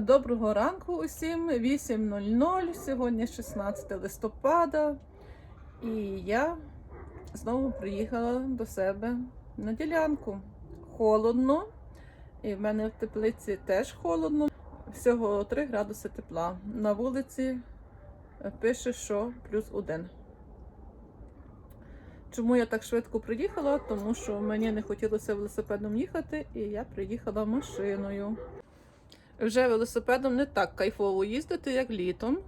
Доброго ранку усім, 8.00, сьогодні 16 листопада, і я знову приїхала до себе на ділянку. Холодно, і в мене в теплиці теж холодно. Всього 3 градуси тепла. На вулиці е, пише, що плюс один. Чому я так швидко приїхала? Тому що мені не хотілося велосипедом їхати, і я приїхала машиною. Вже велосипедом не так кайфово їздити, як літом,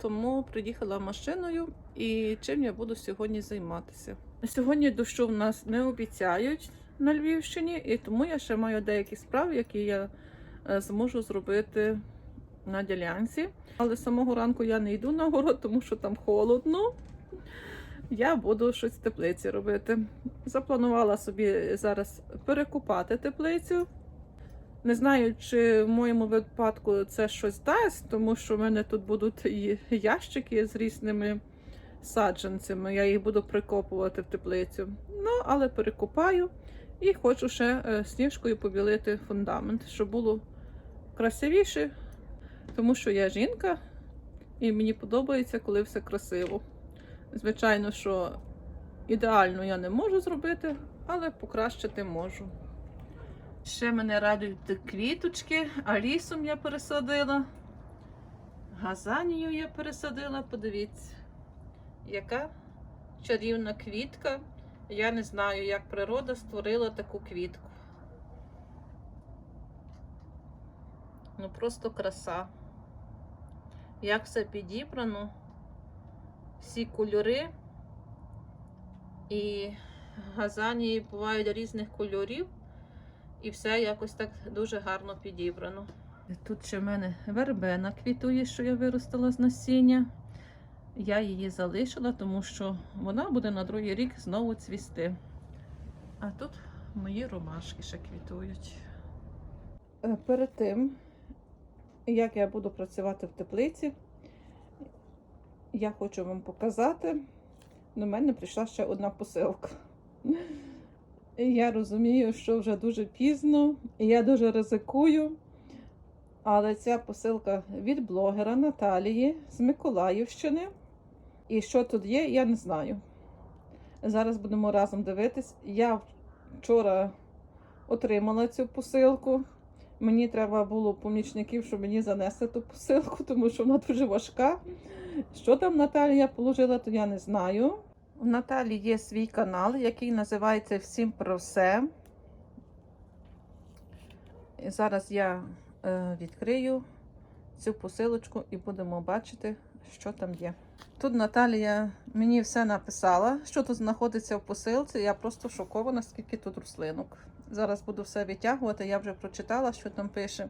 тому приїхала машиною і чим я буду сьогодні займатися. Сьогодні дощу в нас не обіцяють на Львівщині, і тому я ще маю деякі справи, які я е, зможу зробити на ділянці. Але самого ранку я не йду на город, тому що там холодно. Я буду щось в теплиці робити. Запланувала собі зараз перекупати теплицю. Не знаю, чи в моєму випадку це щось дасть, тому що в мене тут будуть ящики з різними саджанцями. Я їх буду прикопувати в теплицю. Ну, але перекопаю і хочу ще е, сніжкою побілити фундамент, щоб було красивіше, тому що я жінка і мені подобається, коли все красиво. Звичайно, що ідеально я не можу зробити, але покращити можу. Ще мене радують квіточки, алісом я пересадила. Газанію я пересадила, подивіться, яка чарівна квітка. Я не знаю, як природа створила таку квітку. Ну просто краса. Як все підібрано, всі кольори і газанії бувають різних кольорів. І все якось так дуже гарно підібрано. Тут ще в мене вербена квітує, що я виростила з насіння. Я її залишила, тому що вона буде на другий рік знову цвісти. А тут мої ромашки ще квітують. Е, Перед тим, як я буду працювати в теплиці, я хочу вам показати. До мене прийшла ще одна посилка. Я розумію, що вже дуже пізно, і я дуже ризикую. Але ця посилка від блогера Наталії з Миколаївщини. І що тут є, я не знаю. Зараз будемо разом дивитись. Я вчора отримала цю посилку. Мені треба було помічників, щоб мені занести ту посилку, тому що вона дуже важка. Що там Наталія положила, то я не знаю. У Наталі є свій канал, який називається Всім про все. І зараз я е, відкрию цю посилочку і будемо бачити, що там є. Тут Наталія мені все написала, що тут знаходиться в посилці. Я просто шокована, скільки тут рослинок. Зараз буду все витягувати, я вже прочитала, що там пише.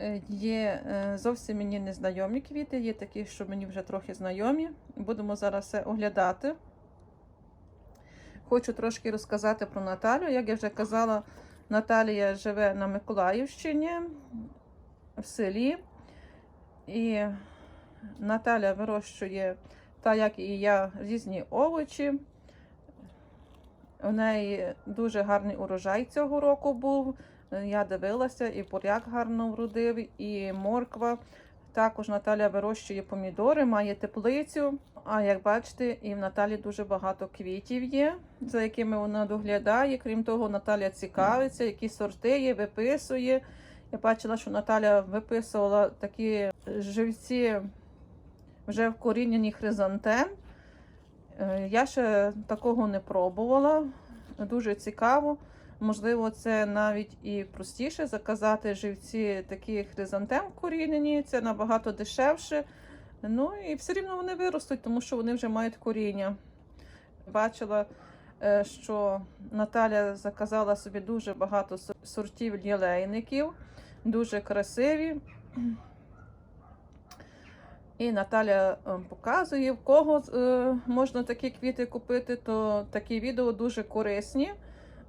Е, Є е, зовсім мені незнайомі квіти, є такі, що мені вже трохи знайомі. Будемо зараз все оглядати. Хочу трошки розказати про Наталю. Як я вже казала, Наталія живе на Миколаївщині в селі. І Наталя вирощує, так як і я, різні овочі. У неї дуже гарний урожай цього року був. Я дивилася, і буряк гарно вродив, і морква. Також Наталя вирощує помідори, має теплицю. А як бачите, і в Наталі дуже багато квітів є, за якими вона доглядає. Крім того, Наталя цікавиться, які сорти є, виписує. Я бачила, що Наталя виписувала такі живці вже вкорінені хризантем. Е, Я ще такого не пробувала. Дуже цікаво. Можливо, це навіть і простіше заказати живці такі хризантем корінені, це набагато дешевше. Ну і все рівно вони виростуть, тому що вони вже мають коріння. Бачила, е, що Наталя заказала собі дуже багато сортів лілейників, дуже красиві. І Наталя е, показує, в кого е, можна такі квіти купити, то такі відео дуже корисні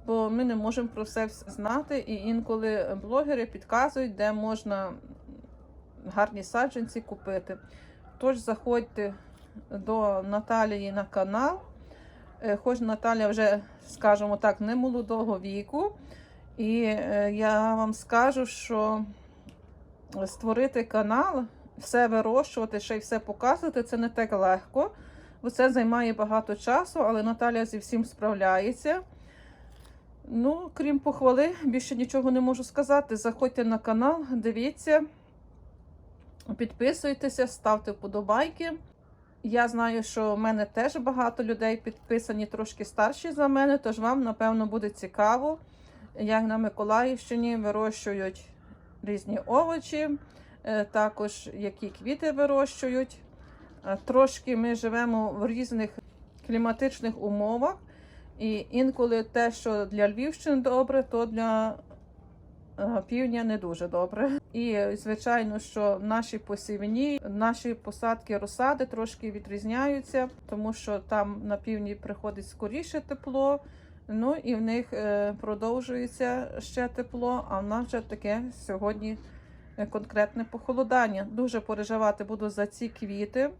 бо ми не можемо про все знати. І інколи блогери підказують, де можна гарні саджанці купити. Тож заходьте до Наталії на канал. Е, хоч Наталя вже, скажімо так, не молодого віку. І е, я вам скажу, що створити канал, все вирощувати, ще й все показувати, це не так легко, бо це займає багато часу, але Наталя зі всім справляється. Ну, крім похвали, більше нічого не можу сказати. Заходьте на канал, дивіться, підписуйтеся, ставте вподобайки. Я знаю, що в мене теж багато людей підписані трошки старші за мене, тож вам, напевно, буде цікаво, як на Миколаївщині вирощують різні овочі, е, також які квіти вирощують. Е, Трошки ми живемо в різних кліматичних умовах, і інколи те, що для Львівщини добре, то для е, півдня не дуже добре. І звичайно, що наші посівні, наші посадки розсади трошки відрізняються, тому що там на півдні приходить скоріше тепло. Ну і в них е, продовжується ще тепло, а в нас вже таке сьогодні е, конкретне похолодання. Дуже переживати буду за ці квіти,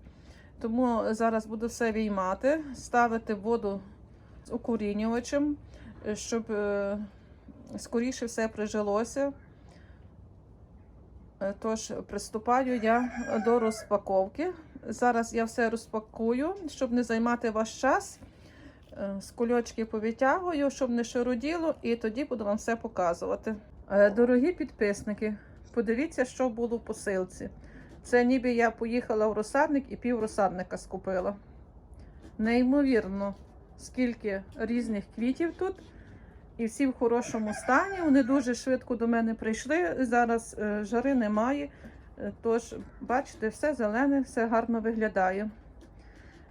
тому зараз буду все віймати, ставити воду з укорінювачем, е, щоб е, скоріше все прижилося. Е, Тож приступаю я до розпаковки. Зараз я все розпакую, щоб не займати ваш час. З кульочки повитягую, щоб не шаруділо, і тоді буду вам все показувати. Дорогі підписники, подивіться, що було в посилці. Це ніби я поїхала в розсадник і пів розсадника скупила. Неймовірно, скільки різних квітів тут. І всі в хорошому стані. Вони дуже швидко до мене прийшли. Зараз е, жари немає. Е, Тож, бачите, все зелене, все гарно виглядає.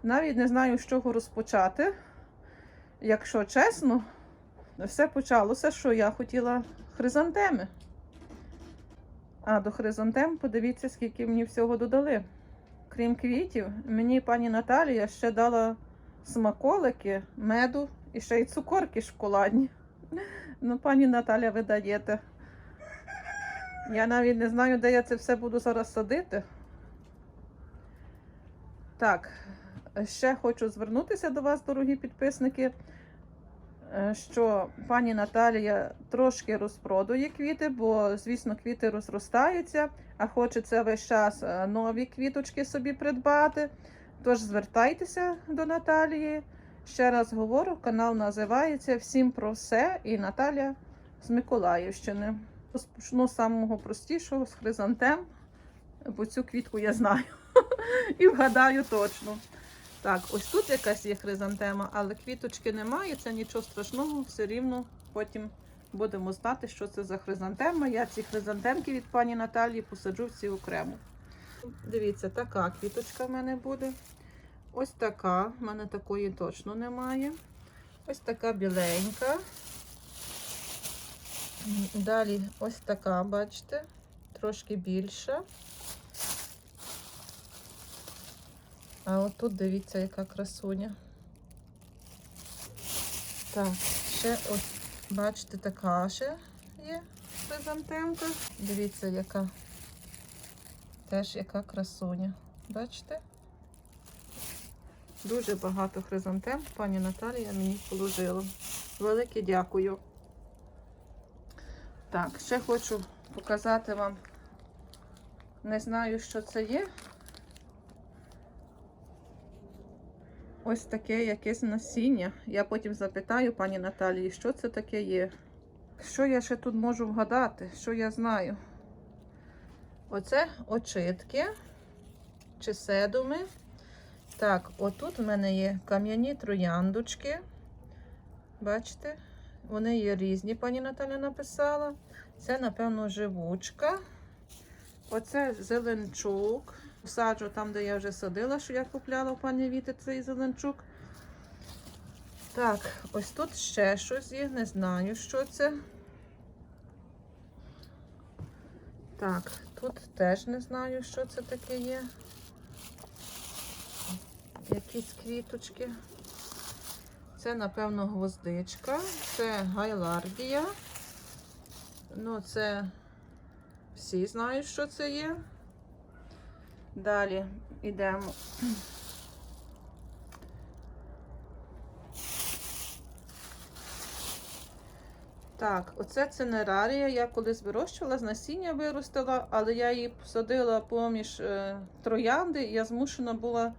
Навіть не знаю, з чого розпочати. Якщо чесно, все почалося, що я хотіла хризантеми. А до хризантем подивіться, скільки мені всього додали. Крім квітів, мені пані Наталія ще дала смаколики, меду і ще й цукорки шоколадні. Ну, пані Наталя, ви даєте. Я навіть не знаю, де я це все буду зараз садити. Так, ще хочу звернутися до вас, дорогі підписники, е, що пані Наталія трошки розпродує квіти, бо, звісно, квіти розростаються, а хочеться весь час е, нові квіточки собі придбати. Тож звертайтеся до Наталії. Ще раз говорю, канал називається Всім про все і Наталя з Миколаївщини. Розпочну з самого простішого, з хризантем, бо цю квітку я знаю і вгадаю точно. Так, ось тут якась є хризантема, але квіточки немає, це нічого страшного, все рівно потім будемо знати, що це за хризантема. Я ці хризантемки від пані Наталії посаджу всі окремо. Дивіться, така квіточка в мене буде. Ось така, в мене такої точно немає. Ось така біленька. Далі ось така, бачите, трошки більша. А отут дивіться, яка красуня. Так, ще ось, бачите, така ще є хризантемка. Дивіться, яка теж яка красуня. Бачите? Дуже багато хризантем пані Наталія мені положила. Велике дякую. Так, ще хочу показати вам, не знаю, що це є. Ось таке якесь насіння. Я потім запитаю пані Наталії, що це таке є. Що я ще тут можу вгадати? Що я знаю? Оце очитки чи седуми. Так, отут в мене є кам'яні трояндочки. Бачите? Вони є різні, пані Наталя написала. Це, напевно, живучка. Оце зеленчук. Саджу там, де я вже садила, що я купляла у пані Віти цей зеленчук. Так, ось тут ще щось є, не знаю, що це. Так, тут теж не знаю, що це таке є. Якісь квіточки. Це, напевно, гвоздичка, це гайлардія. Ну, це всі знають, що це є. Далі йдемо. Так, оце цинерарія. Я колись вирощувала, з насіння виростила, але я її посадила поміж е, троянди, і я змушена була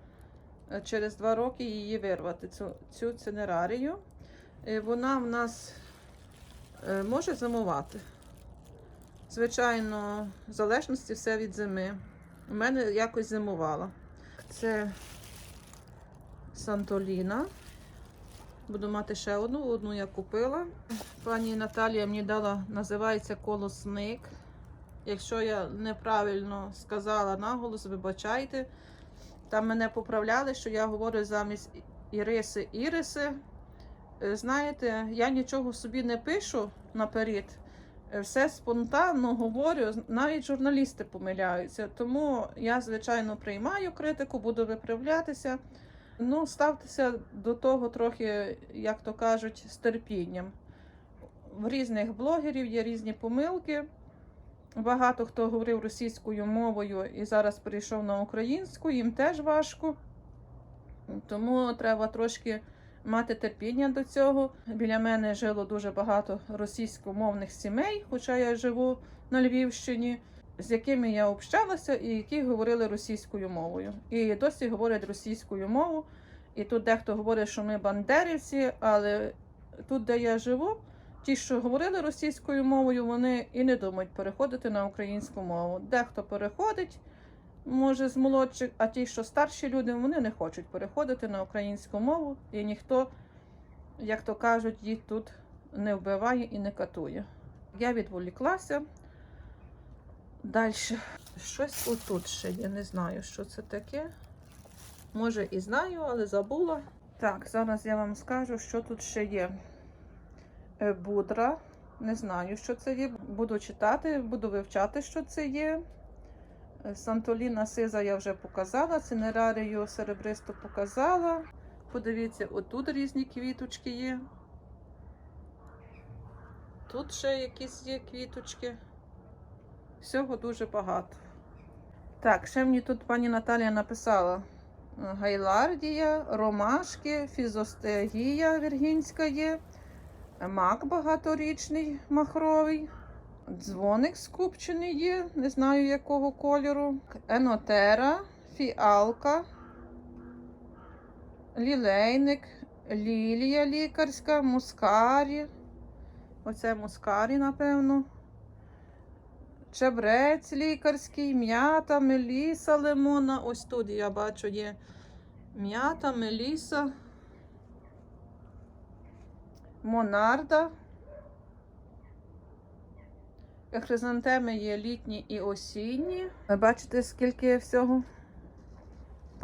е, через два роки її вирвати, цю, цю цинерарію. Е, вона в нас е, може зимувати. Звичайно, в залежності все від зими. У мене якось зимувала. Це Сантоліна. Буду мати ще одну, одну я купила. Пані Наталія мені дала, називається колосник. Якщо я неправильно сказала наголос, вибачайте. Там мене поправляли, що я говорю замість Іриси Іриси. Е, Знаєте, я нічого собі не пишу наперед. Е, Все спонтанно говорю, навіть журналісти помиляються. Тому я, звичайно, приймаю критику, буду виправлятися. Ну, ставтеся до того трохи, як то кажуть, з терпінням. В різних блогерів є різні помилки. Багато хто говорив російською мовою і зараз перейшов на українську, їм теж важко. Тому треба трошки мати терпіння до цього. Біля мене жило дуже багато російськомовних сімей, хоча я живу на Львівщині, з якими я общалася і які говорили російською мовою. І досі говорять російською мовою. І тут дехто говорить, що ми бандерівці, але тут, де я живу, ті, що говорили російською мовою, вони і не думають переходити на українську мову. Дехто переходить, може, з молодших, а ті, що старші люди, вони не хочуть переходити на українську мову, і ніхто, як то кажуть, їх тут не вбиває і не катує. Я відволіклася. Далі. Щось отут ще є, не знаю, що це таке. Може і знаю, але забула. Так, зараз я вам скажу, що тут ще є. Е, Будра. Не знаю, що це є. Буду читати, буду вивчати, що це є. Е, Сантоліна Сиза я вже показала, цинерарію серебристу показала. Подивіться, отут різні квіточки є. Тут ще якісь є квіточки. Всього дуже багато. Так, ще мені тут пані Наталія написала гайлардія, ромашки, фізостегія віргінська є, мак багаторічний махровий, дзвоник скупчений є, не знаю якого кольору, енотера, фіалка, лілейник, лілія лікарська, мускарі. Оце мускарі, напевно. Чебрець лікарський, м'ята, меліса, лимона. Ось тут я бачу є м'ята, меліса, монарда. Хризантеми є літні і осінні. Ви бачите, скільки всього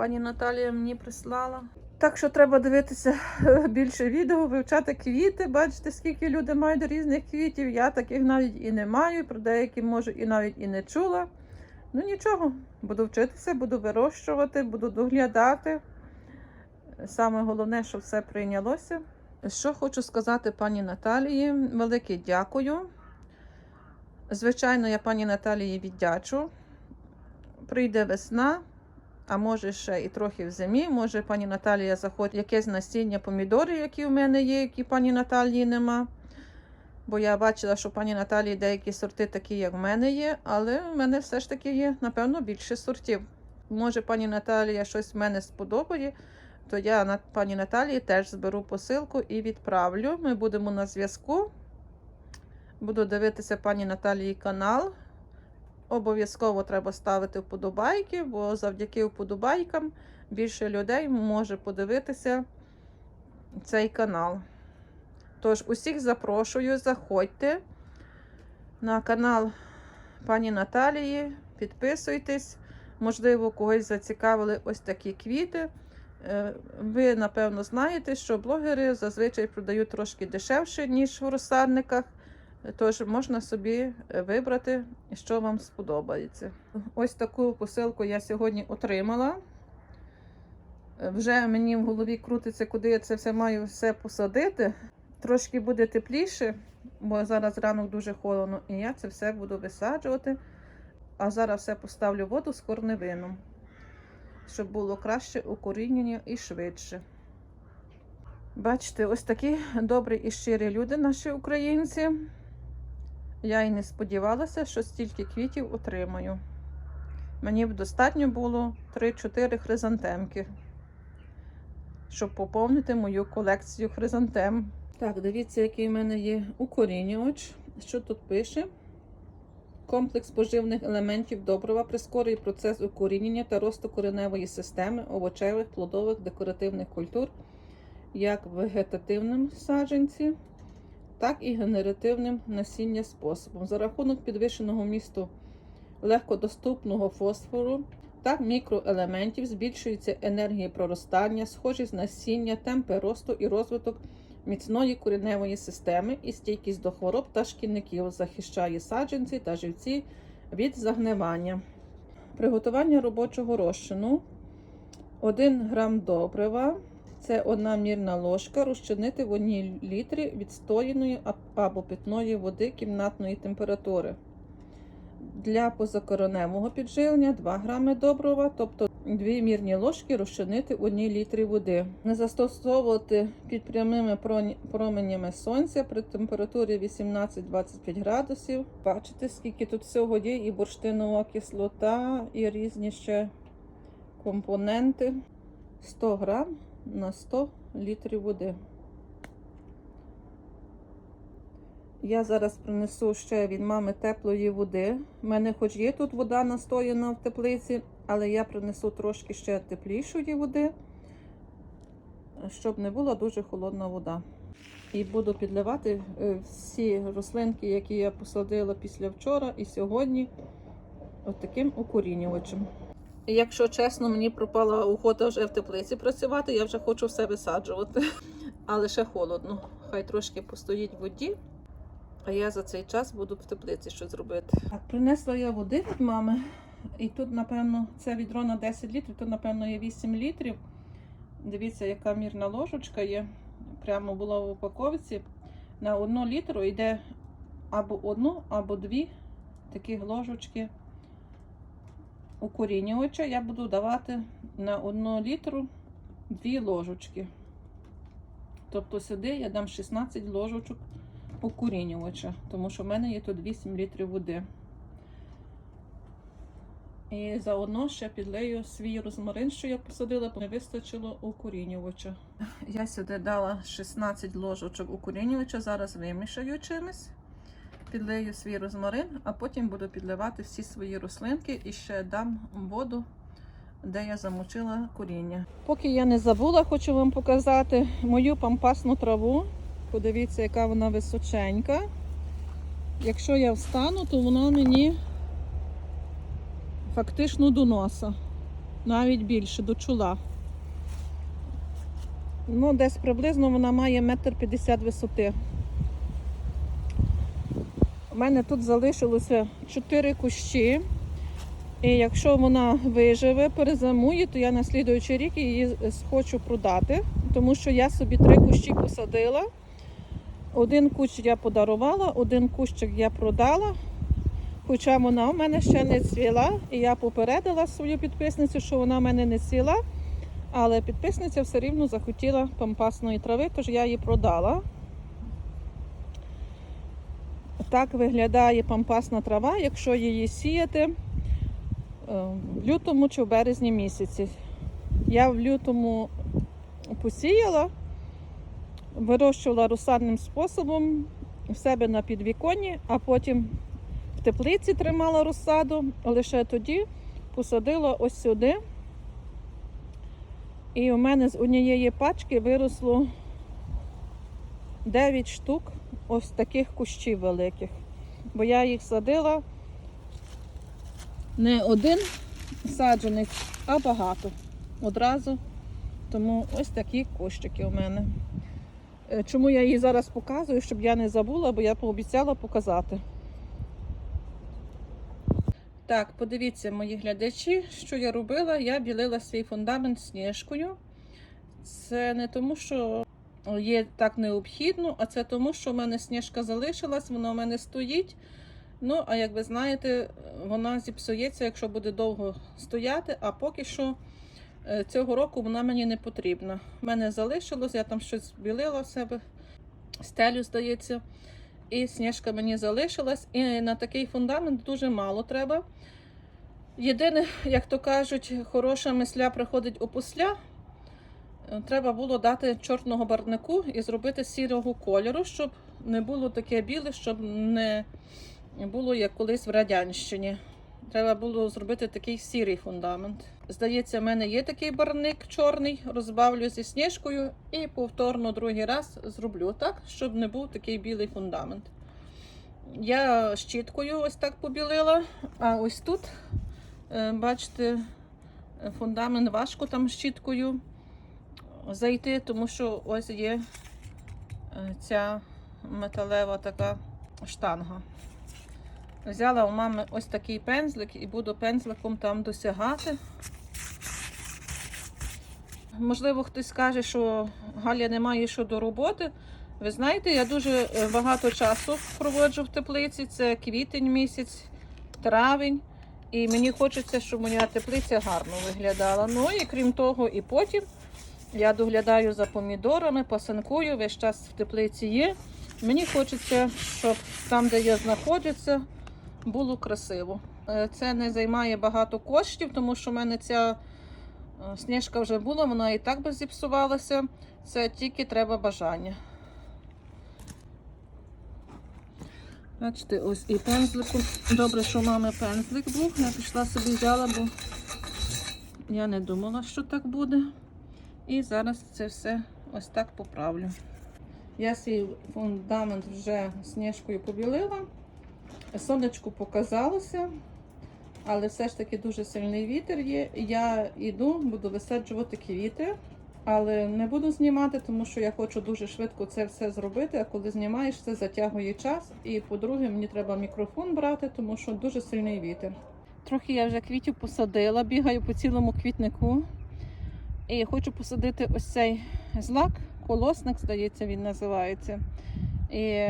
пані Наталія мені прислала. Так що треба дивитися більше відео, вивчати квіти, бачите, скільки люди мають різних квітів. Я таких навіть і не маю, про деякі може і навіть і не чула. Ну нічого, буду вчитися, буду вирощувати, буду доглядати. Саме головне, щоб все прийнялося. Що хочу сказати пані Наталії, велике дякую. Звичайно, я пані Наталії віддячу. Прийде весна, а може ще і трохи в зимі. Може, пані Наталія заходить якесь насіння помідори, які в мене є, які пані Наталії нема. Бо я бачила, що пані Наталії деякі сорти такі, як в мене є, але в мене все ж таки є, напевно, більше сортів. Може, пані Наталія щось в мене сподобає, то я на пані Наталії теж зберу посилку і відправлю. Ми будемо на зв'язку. Буду дивитися пані Наталії канал. Обов'язково треба ставити вподобайки, бо завдяки вподобайкам більше людей може подивитися цей канал. Тож, усіх запрошую, заходьте на канал пані Наталії, підписуйтесь. Можливо, когось зацікавили ось такі квіти. Е, Ви, напевно, знаєте, що блогери зазвичай продають трошки дешевше, ніж в розсадниках. Тож можна собі е, вибрати, що вам сподобається. Ось таку посилку я сьогодні отримала. Е, Вже мені в голові крутиться, куди я це все маю все посадити. Трошки буде тепліше, бо зараз ранок дуже холодно, і я це все буду висаджувати. А зараз все поставлю воду з корневином, щоб було краще укорінення і швидше. Бачите, ось такі добрі і щирі люди, наші українці. Я і не сподівалася, що стільки квітів отримаю. Мені б достатньо було 3-4 хризантемки, щоб поповнити мою колекцію хризантем. Так, дивіться, який в мене є укорінювач. Що тут пише? Комплекс поживних елементів добрива прискорює процес укорінення та росту кореневої системи овочевих, плодових, декоративних культур, як вегетативним саджанці, так і генеративним насіння способом. За рахунок підвищеного вмісту легкодоступного фосфору та мікроелементів збільшується енергія проростання, схожість насіння, темпи росту і розвиток міцної кореневої системи і стійкість до хвороб та шкідників, захищає саджанці та живці від загнивання. Приготування робочого розчину. 1 грам добрива. Це одна мірна ложка розчинити в 1 літрі відстояної або питної води кімнатної температури. Для позакороневого підживлення 2 грами добрива, тобто 2 мірні ложки розчинити в 1 літрі води. Не застосовувати під прямими променями сонця при температурі 18-25 градусів. Бачите, скільки тут всього є, і бурштинова кислота, і різні ще компоненти. 100 грам на 100 літрів води. Я зараз принесу ще від мами теплої води. У мене хоч є тут вода настояна в теплиці, але я принесу трошки ще теплішої води, щоб не була дуже холодна вода. І буду підливати е, всі рослинки, які я посадила після вчора і сьогодні, отаким укорінювачем. І Якщо чесно, мені пропала охота вже в теплиці працювати, я вже хочу все висаджувати. Але ще холодно. Хай трошки постоїть в воді. А я за цей час буду в теплиці щось робити. Так, принесла я води від мами. І тут, напевно, це відро на 10 літрів, тут, напевно, є 8 літрів. Дивіться, яка мірна ложечка є. Прямо була в упаковці. На одну літру йде або одну, або дві таких ложечки укорінювача. Я буду давати на одну літру дві ложечки. Тобто сюди я дам 16 ложечок укорінювача, тому що в мене є тут 8 літрів води. І заодно ще підлею свій розмарин, що я посадила, бо не вистачило укорінювача. Я сюди дала 16 ложечок укорінювача, зараз вимішаю чимось. Підлею свій розмарин, а потім буду підливати всі свої рослинки і ще дам воду, де я замочила коріння. Поки я не забула, хочу вам показати мою пампасну траву. Подивіться, яка вона височенька. Якщо я встану, то вона мені фактично до носа. Навіть більше, до чола. Ну, десь приблизно вона має метр п'ятдесят висоти. У мене тут залишилося 4 кущі. І якщо вона виживе, перезимує, то я на слідуючий рік її хочу продати, тому що я собі три кущі посадила. Один кущ я подарувала, один кущик я продала. Хоча вона в мене ще не цвіла, і я попередила свою підписницю, що вона в мене не цвіла, але підписниця все рівно захотіла пампасної трави, тож я її продала. Так виглядає пампасна трава, якщо її сіяти е, в лютому чи в березні місяці. Я в лютому посіяла, вирощувала розсадним способом в себе на підвіконні, а потім в теплиці тримала розсаду, лише тоді посадила ось сюди. І у мене з однієї пачки виросло 9 штук ось таких кущів великих. Бо я їх садила не один саджений, а багато. Одразу. Тому ось такі кущики у мене. Е, Чому я її зараз показую, щоб я не забула, бо я пообіцяла показати. Так, подивіться, мої глядачі, що я робила. Я білила свій фундамент сніжкою. Це не тому, що є так необхідно, а це тому, що в мене сніжка залишилась, вона у мене стоїть. Ну, а як ви знаєте, вона зіпсується, якщо буде довго стояти, а поки що Е, Цього року вона мені не потрібна. У мене залишилось, я там щось білила в себе, стелю, здається. І сніжка мені залишилась. І на такий фундамент дуже мало треба. Єдине, як то кажуть, хороша мисля приходить опусля. Треба було дати чорного барнику і зробити сірого кольору, щоб не було таке біле, щоб не було як колись в радянщині. Треба було зробити такий сірий фундамент. Здається, в мене є такий барник чорний, розбавлю зі сніжкою і повторно другий раз зроблю так, щоб не був такий білий фундамент. Я щіткою ось так побілила, а ось тут, е, бачите, фундамент важко там щіткою зайти, тому що ось є е, ця металева така штанга. Взяла у мами ось такий пензлик і буду пензликом там досягати. Можливо, хтось скаже, що Галя не має що до роботи. Ви знаєте, я дуже е, багато часу проводжу в теплиці. Це квітень місяць, травень. І мені хочеться, щоб моя теплиця гарно виглядала. Ну і крім того, і потім я доглядаю за помідорами, пасинкую, весь час в теплиці є. Мені хочеться, щоб там, де я знаходжуся, було красиво. Е, Це не займає багато коштів, тому що в мене ця е, сніжка вже була, вона і так би зіпсувалася. Це тільки треба бажання. Бачите, ось і пензликом. Добре, що у мами пензлик був. Я пішла собі взяла, бо я не думала, що так буде. І зараз це все ось так поправлю. Я свій фундамент вже сніжкою побілила. Сонечко показалося, але все ж таки дуже сильний вітер є. Я йду, буду висаджувати квіти, але не буду знімати, тому що я хочу дуже швидко це все зробити. А коли знімаєш, це затягує час. І по-друге, мені треба мікрофон брати, тому що дуже сильний вітер. Трохи я вже квітів посадила, бігаю по цілому квітнику. І хочу посадити ось цей злак, колосник, здається, він називається. І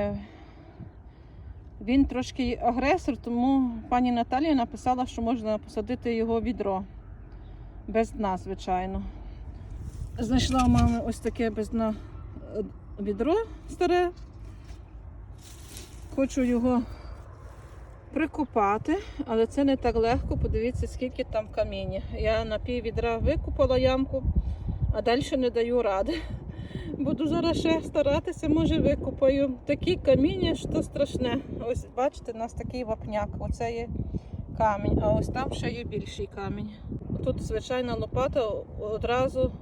він трошки агресор, тому пані Наталія написала, що можна посадити його відро. Без дна, звичайно. Знайшла у мами ось таке без дна е, відро старе. Хочу його прикопати, але це не так легко. Подивіться, скільки там каміння. Я на пів відра викопала ямку, а далі не даю ради. Буду зараз ще старатися, може викопаю. Такі каміння, що страшне. Ось бачите, у нас такий вапняк. Оце є камінь, а ось там ще є більший камінь. Тут звичайна лопата одразу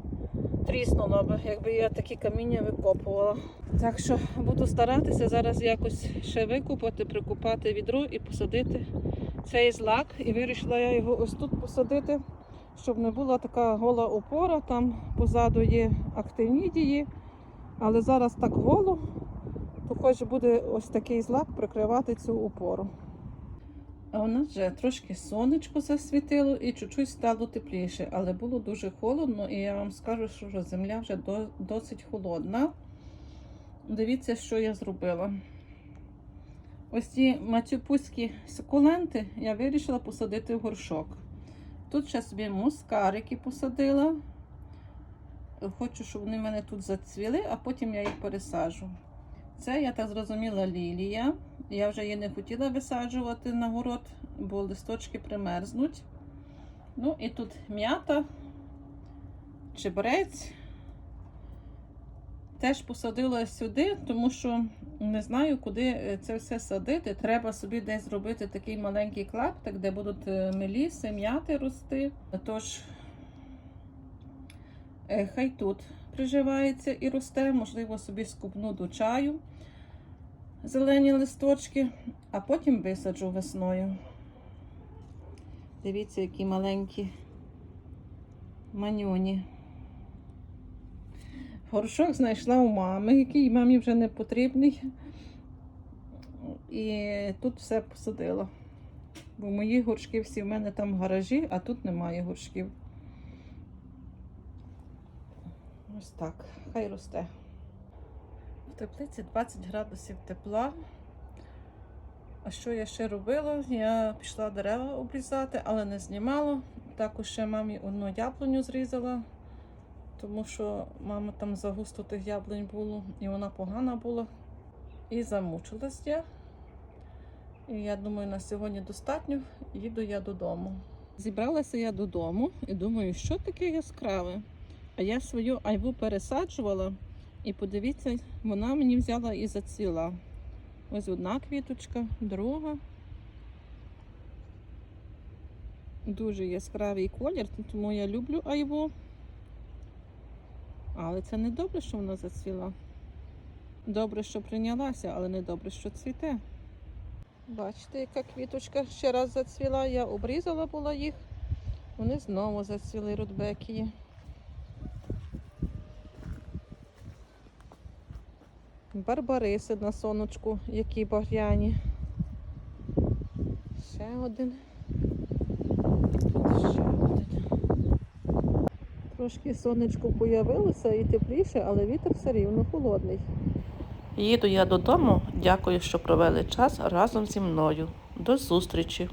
тріснула б, якби я такі каміння викопувала. Так що буду старатися зараз якось ще викопати, прикопати відро і посадити цей злак. І вирішила я його ось тут посадити, щоб не була така гола опора. Там позаду є актинідії, але зараз так голо, то хоч буде ось такий злак прикривати цю опору. А у нас вже трошки сонечко засвітило і чуть-чуть стало тепліше, але було дуже холодно, і я вам скажу, що земля вже до, досить холодна. Дивіться, що я зробила. Ось ці матюпузькі сукуленти я вирішила посадити в горшок. Тут ще собі мускарики посадила. Хочу, щоб вони в мене тут зацвіли, а потім я їх пересаджу. Це, я так зрозуміла, лілія. Я вже її не хотіла висаджувати на город, бо листочки примерзнуть. Ну і тут м'ята, чебрець. Теж посадила сюди, тому що не знаю, куди е, це все садити. Треба собі десь зробити такий маленький клаптик, де будуть е, меліси, м'яти рости. Тож, е, хай тут приживається і росте, можливо, собі скупну до чаю зелені листочки, а потім висаджу весною. Дивіться, які маленькі манюні. Горшок знайшла у мами, який мамі вже не потрібний. І тут все посадила. Бо мої горшки всі в мене там в гаражі, а тут немає горшків. Ось так, хай росте. Теплиці 20 градусів тепла. А що я ще робила? Я пішла дерева обрізати, але не знімала, також ще мамі одну яблуню зрізала, тому що мама там загусто тих яблунь було, і вона погана була. І замучилась я. І я думаю, на сьогодні достатньо. Їду я додому. Зібралася я додому і думаю, що таке яскраве. А я свою айву пересаджувала, і подивіться, вона мені взяла і зацвіла. Ось одна квіточка, друга. Дуже яскравий колір, тому я люблю айву. Але це не добре, що вона зацвіла. Добре, що прийнялася, але не добре, що цвіте. Бачите, яка квіточка ще раз зацвіла. Я обрізала була їх. Вони знову зацвіли рудбекії. Барбариси на сонечку, які багряні. Ще один. Ще один. Трошки сонечко появилося і тепліше, але вітер все рівно холодний. Їду я додому. Дякую, що провели час разом зі мною. До зустрічі!